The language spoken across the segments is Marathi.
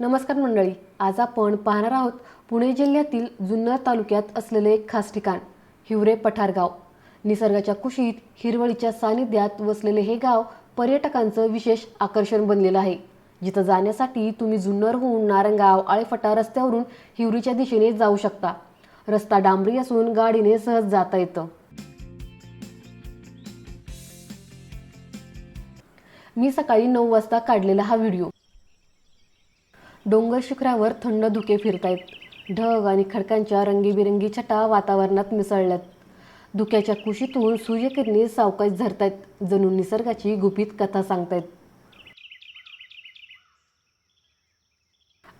नमस्कार मंडळी आज आपण पाहणार आहोत पुणे जिल्ह्यातील जुन्नर तालुक्यात असलेले एक खास ठिकाण हिवरे पठारगाव. निसर्गाच्या कुशीत हिरवळीच्या सानिध्यात वसलेले हे गाव पर्यटकांचं विशेष आकर्षण बनलेलं आहे. जिथं जाण्यासाठी तुम्ही जुन्नरहून नारंगाव आळेफटा रस्त्यावरून हिवरीच्या दिशेने जाऊ शकता. रस्ता डांबरी असून गाडीने सहज जाता येतं. मी सकाळी नऊ वाजता काढलेला हा व्हिडिओ. डोंगर शिखरावर थंड धुके फिरतायत. ढग आणि खडकांच्या रंगीबिरंगी छटा वातावरणात मिसळल्यात. धुक्याच्या कुशीतून सूर्यकिरणे सावकाश झरतायत जणू निसर्गाची गुपित कथा सांगतायत.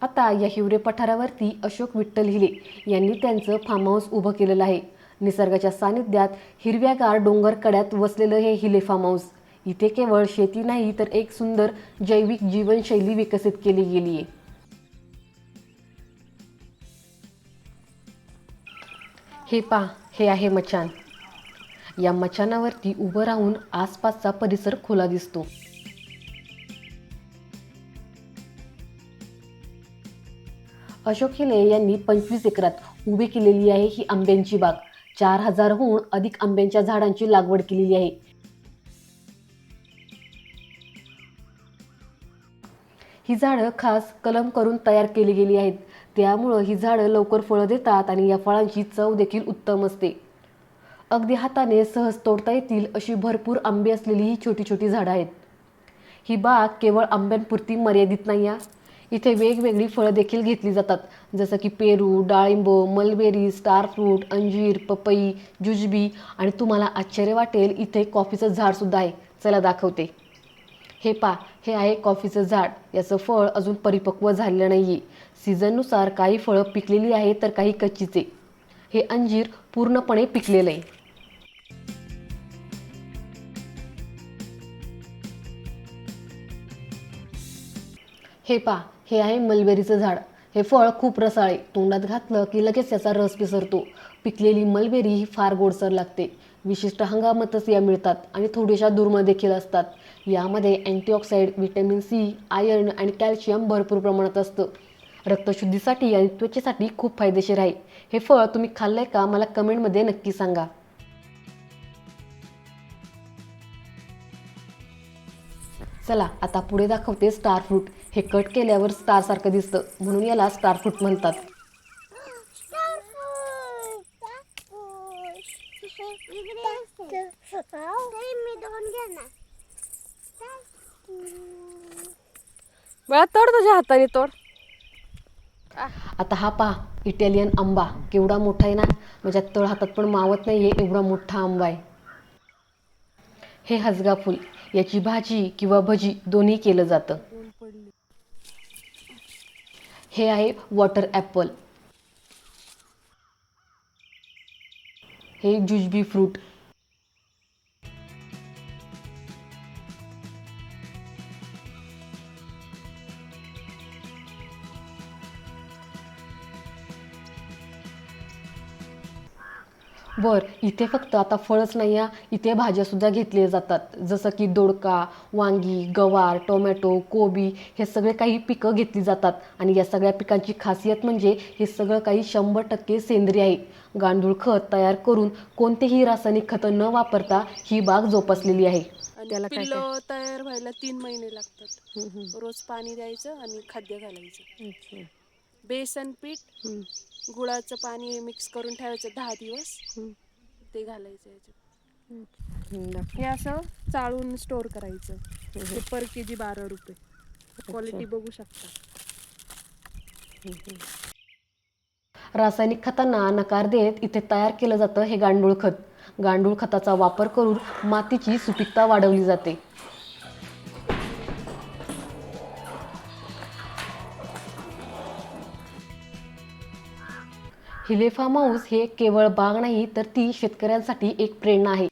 आता या हिवरे पठारावरती अशोक विठ्ठल हिले यांनी त्यांचं फार्म हाऊस उभं केलेलं आहे. निसर्गाच्या सानिध्यात हिरव्यागार डोंगर कड्यात वसलेलं हे हिले फार्म हाऊस इथे केवळ शेती नाही तर एक सुंदर जैविक जीवनशैली विकसित केली गेली आहे हे पा हे आहे मचान. या मचानावरती उभं राहून आसपासचा परिसर खुला दिसतो. अशोक हिले यांनी पंचवीस एकरात उभी केलेली आहे ही आंब्यांची बाग. चार हजारहून अधिक आंब्यांच्या झाडांची लागवड केलेली आहे. ही झाडं खास कलम करून तयार केली गेली आहेत. त्यामुळं ही झाडं लवकर फळं देतात आणि या फळांची चव देखील उत्तम असते. अगदी हाताने सहज तोडता येतील अशी भरपूर आंबे असलेली ही छोटी छोटी झाडं आहेत. ही बाग केवळ आंब्यांपुरती मर्यादित नाही आहे इथे वेगवेगळी फळं देखील घेतली जातात. जसं की पेरू डाळिंब मलबेरी स्टार फ्रूट अंजीर पपई जुजबी आणि तुम्हाला आश्चर्य वाटेल इथे कॉफीचं झाडसुद्धा आहे. चला दाखवते. हे पा हे आहे कॉफीचं झाड. याचं फळ अजून परिपक्व झालेलं नाही आहे सीझननुसार काही फळं पिकलेली आहे तर काही कच्चीचे. हे अंजीर पूर्णपणे पिकलेलं आहे हे पा हे आहे मलबेरीचं झाड. हे फळ खूप रसाळे. तोंडात घातलं की लगेच याचा रस पिसरतो पिकलेली मलबेरी ही फार गोडसर लागते. विशिष्ट हंगामातच या मिळतात आणि थोड्याशा दुर्मळ देखील असतात. यामध्ये अँटीऑक्साईड व्हिटॅमिन सी आयर्न आणि कॅल्शियम भरपूर प्रमाणात असतं. रक्तशुद्धीसाठी आणि त्वचेसाठी खूप फायदेशीर आहे. हे फळ तुम्ही खाल्लंय का मला कमेंटमध्ये नक्की सांगा. चला आता पुढे दाखवते स्टार फ्रूट. हे कट केल्यावर स्टारसारखं दिसतं. म्हणून याला स्टार फ्रूट म्हणतात. मी दोन घेणार बळा तोड तुझ्या हाताने तोड. आता हा पहा इटालियन आंबा. केवढा मोठा आहे ना? माझ्या तळ हातात पण मावत नाही आहे एवढा मोठा आंबा आहे. हे हसगा फुल याची भाजी किंवा भजी दोन्ही केलं जातं. हे आहे वॉटर ॲपल. हे जुजबी फ्रूट. बर इथे फक्त आता फळच नाही आहे. इथे भाज्यासुद्धा घेतल्या जातात. जसं की दोडका वांगी गवार टोमॅटो कोबी हे सगळे काही पिकं घेतली जातात. आणि या सगळ्या पिकांची खासियत म्हणजे हे सगळं काही शंभर टक्के सेंद्रिय आहे. गांडूळ खत तयार करून कोणतेही रासायनिक खतं न वापरता ही बाग जोपासलेली आहे. त्याला काय पिल्लं तयार व्हायला तीन महिने लागतात. रोज पाणी द्यायचं आणि खाद्य घालायचं. बेसन पीठ गुळाचं पाणी मिक्स करून ठेवायचं दहा दिवस. ते घालायचं याच्यात. हे असं चाळून स्टोर करायचं. हे पर के जी बारा रुपये. क्वालिटी बघू शकता. रासायनिक खतांना नकार देत इथे तयार केलं जातं हे गांडूळ खत. गांडूळ खताचा वापर करून मातीची सुपीकता वाढवली जाते. हिले फार्म हाऊस हे केवळ बाग नाही तर ती शेतकऱ्यांसाठी एक प्रेरणा आहे.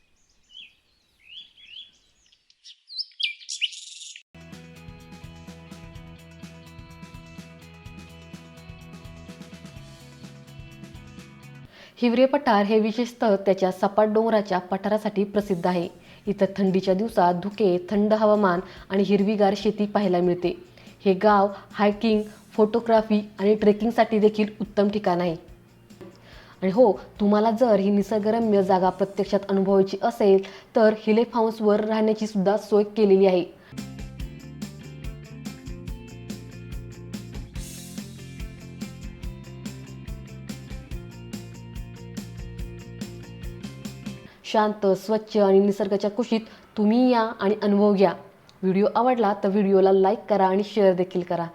हिवरे पठार हे विशेषतः त्याच्या सपाट डोंगराच्या पठारासाठी प्रसिद्ध आहे. इथं थंडीच्या दिवसात धुके थंड हवामान आणि हिरवीगार शेती पाहायला मिळते. हे गाव हायकिंग फोटोग्राफी आणि ट्रेकिंगसाठी देखील उत्तम ठिकाण आहे. आणि हो तुम्हाला जर ही निसर्गरम्य जागा प्रत्यक्षात अनुभवायची असेल तर हिलेफ हाऊसवर राहण्याची सुद्धा सोय केलेली आहे. शांत स्वच्छ आणि निसर्गाच्या कुशीत तुम्ही या आणि अनुभव घ्या. व्हिडिओ आवडला तर व्हिडिओला लाईक करा आणि शेअर देखील करा.